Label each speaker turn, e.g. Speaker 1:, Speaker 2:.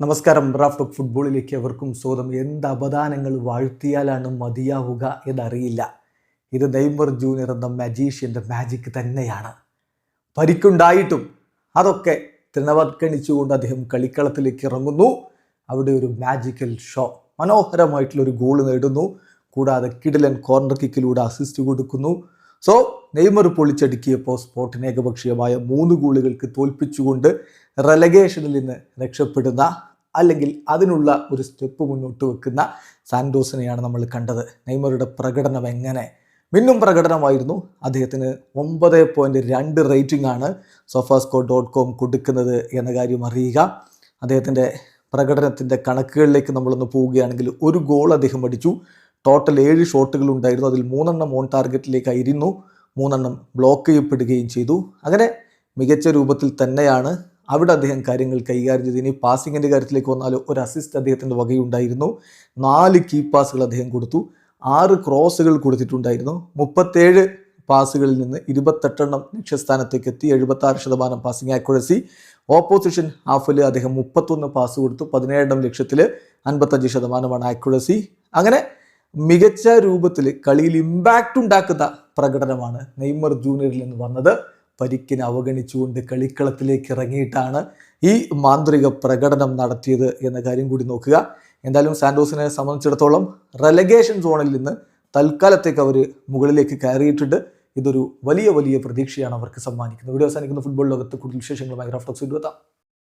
Speaker 1: നമസ്കാരം. റാഫ് ഫുട്ബോളിലേക്ക് അവർക്കും സ്വാഗതം. എന്ത് അപദാനങ്ങൾ വാഴ്ത്തിയാലാണ് മതിയാവുക എന്നറിയില്ല. ഇത് നെയ്മർ ജൂനിയർ എന്ന മജീഷ്യന്റെ മാജിക് തന്നെയാണ്. പരിക്കുണ്ടായിട്ടും അതൊക്കെ തൃണവത്കണിച്ചുകൊണ്ട് അദ്ദേഹം കളിക്കളത്തിലേക്ക് ഇറങ്ങുന്നു. അവിടെ ഒരു മാജിക്കൽ ഷോ മനോഹരമായിട്ടുള്ള ഒരു ഗോൾ നേടുന്നു. കൂടാതെ കിടിലൻ കോർണർ കിക്കിലൂടെ അസിസ്റ്റ് കൊടുക്കുന്നു. സോ നെയ്മർ പൊളിച്ചടുക്കിയപ്പോൾ സ്പോർട്ടിന് ഏകപക്ഷീയമായ മൂന്ന് ഗോളുകൾക്ക് തോൽപ്പിച്ചുകൊണ്ട് റെലഗേഷനിൽ നിന്ന് രക്ഷപ്പെടുന്ന അല്ലെങ്കിൽ അതിനുള്ള ഒരു സ്റ്റെപ്പ് മുന്നോട്ട് വെക്കുന്ന സാൻഡോസിനെയാണ് നമ്മൾ കണ്ടത്. നെയ്മറുടെ പ്രകടനം എങ്ങനെ? മിന്നും പ്രകടനമായിരുന്നു. അദ്ദേഹത്തിന് ഒമ്പത് പോയിന്റ് രണ്ട് റേറ്റിംഗ് ആണ് സോഫാസ്കോ ഡോട്ട് കോം കൊടുക്കുന്നത് എന്ന കാര്യം അറിയുക. അദ്ദേഹത്തിന്റെ പ്രകടനത്തിന്റെ കണക്കുകളിലേക്ക് നമ്മളൊന്ന് പോവുകയാണെങ്കിൽ ഒരു ഗോൾ അദ്ദേഹം അടിച്ചു. ടോട്ടൽ ഏഴ് ഷോട്ടുകൾ ഉണ്ടായിരുന്നു. അതിൽ മൂന്നെണ്ണം ഓൺ ടാർഗറ്റിലേക്കായിരുന്നു മൂന്നെണ്ണം ബ്ലോക്ക് ചെയ്യപ്പെടുകയും ചെയ്തു. അങ്ങനെ മികച്ച രൂപത്തിൽ തന്നെയാണ് അവിടെ അദ്ദേഹം കാര്യങ്ങൾ കൈകാര്യം ചെയ്തു. ഇനി പാസിങ്ങിന്റെ കാര്യത്തിലേക്ക് വന്നാൽ ഒരു അസിസ്റ്റ് അദ്ദേഹത്തിന്റെ വകയുണ്ടായിരുന്നു. നാല് കീ പാസുകൾ അദ്ദേഹം കൊടുത്തു. ആറ് ക്രോസുകൾ കൊടുത്തിട്ടുണ്ടായിരുന്നു. മുപ്പത്തേഴ് പാസുകളിൽ നിന്ന് ഇരുപത്തെട്ടെണ്ണം ലക്ഷ്യസ്ഥാനത്തേക്ക് എത്തി. എഴുപത്താറ് ശതമാനം പാസിംഗ് ആക്യുറസി ഓപ്പോസിഷൻ ഹാഫിൽ അദ്ദേഹം മുപ്പത്തൊന്ന് പാസ് കൊടുത്തു. പതിനേഴെണ്ണം ലക്ഷ്യത്തിൽ അൻപത്തഞ്ച് ശതമാനമാണ് ആക്യുറസി അങ്ങനെ മികച്ച രൂപത്തിൽ കളിയിൽ ഇമ്പാക്റ്റ് ഉണ്ടാക്കുന്ന പ്രകടനമാണ് നെയ്മർ ജൂനിയറിൽ നിന്ന് വന്നത്. പരിക്കിനെ അവഗണിച്ചുകൊണ്ട് കളിക്കളത്തിലേക്ക് ഇറങ്ങിയിട്ടാണ് ഈ മാന്ത്രിക പ്രകടനം നടത്തിയത് എന്ന കാര്യം കൂടി നോക്കുക. എന്തായാലും സാന്റോസിനെ സംബന്ധിച്ചിടത്തോളം റെലഗേഷൻ സോണിൽ നിന്ന് തൽക്കാലത്തേക്ക് അവർ മുകളിലേക്ക് കയറിയിട്ടുണ്ട്. ഇതൊരു വലിയ വലിയ പ്രതീക്ഷയാണ് അവർക്ക് സമ്മാനിക്കുന്നത്. വീഡിയോ അവസാനിക്കുന്ന. ഫുട്ബോൾ ലോകത്ത് കൂടുതൽ വിശേഷങ്ങളുമായി ഗ്രാഫ്റ്റോക്സ് എത്താം.